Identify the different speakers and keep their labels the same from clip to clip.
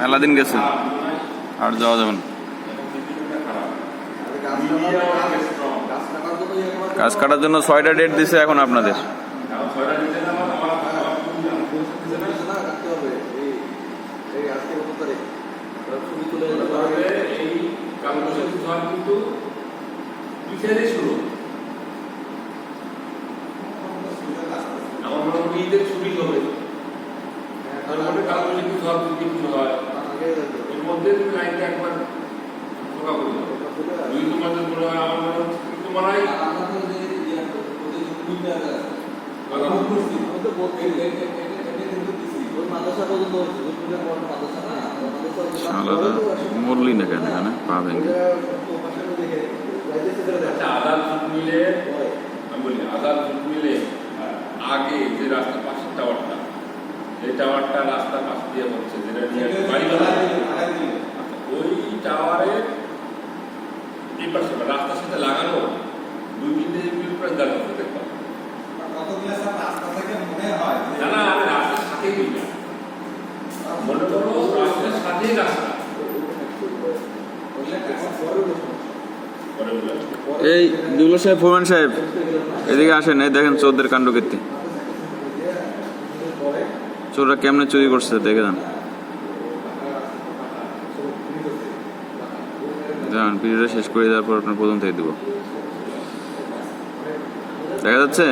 Speaker 1: মেলা দিন গেছে। আর যাওয়া যাবে না। গাছ কাটার জন্য ছয়টা ডেট দিছে এখন আপনাদের।
Speaker 2: ছুটি হবে তার মধ্যে কালবৈশাখী ঝড় যদি কিছু হয় এর মধ্যে তুমি লাইনটা একবার ফোকা করে দুই তোমাদের মনে হয় আমার মনে হচ্ছে কিন্তু মনে হয়
Speaker 1: মরলি না কেন এখানে? পা ভেঙে।
Speaker 2: আচ্ছা জুট মিলে আমি বলি আদার জুট মিলে আগে যে রাস্তার পাশের টাওয়ারটা এই টাওয়ারটা রাস্তার পাশ দিয়ে যেটা বানানো হচ্ছে। ওই টাওয়ারের এই পাশে রাস্তার সাথে লাগানো দুই তিনটে মিল প্রায় দেখা হতে না না আমি রাস্তার সাথেই মনে করো রাস্তার সাথেই রাস্তা।
Speaker 1: এই দুগুলো সাহেব ফোরম্যান সাহেব এদিকে আসেন এই দেখেন চোরদের কাণ্ড কীর্তি চোররা কেমনে চুরি করছে দেখে যান। যান ভিডিওটা শেষ করে দেওয়ার পর আপনার প্রথম থেকে দিব। দেখা যাচ্ছে?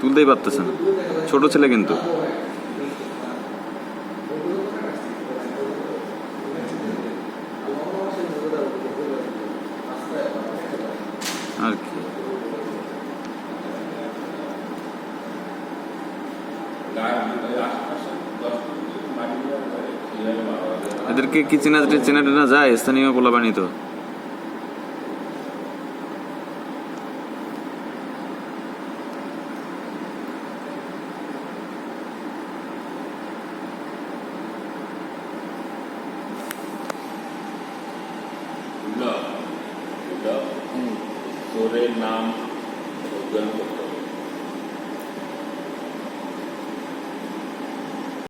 Speaker 1: তুলতেই পারতেছে না ছোট ছেলে কিন্তু। এদেরকে কি চেনা চেনা টেনা যায়? স্থানীয় পোলাবানি তো।
Speaker 2: নাম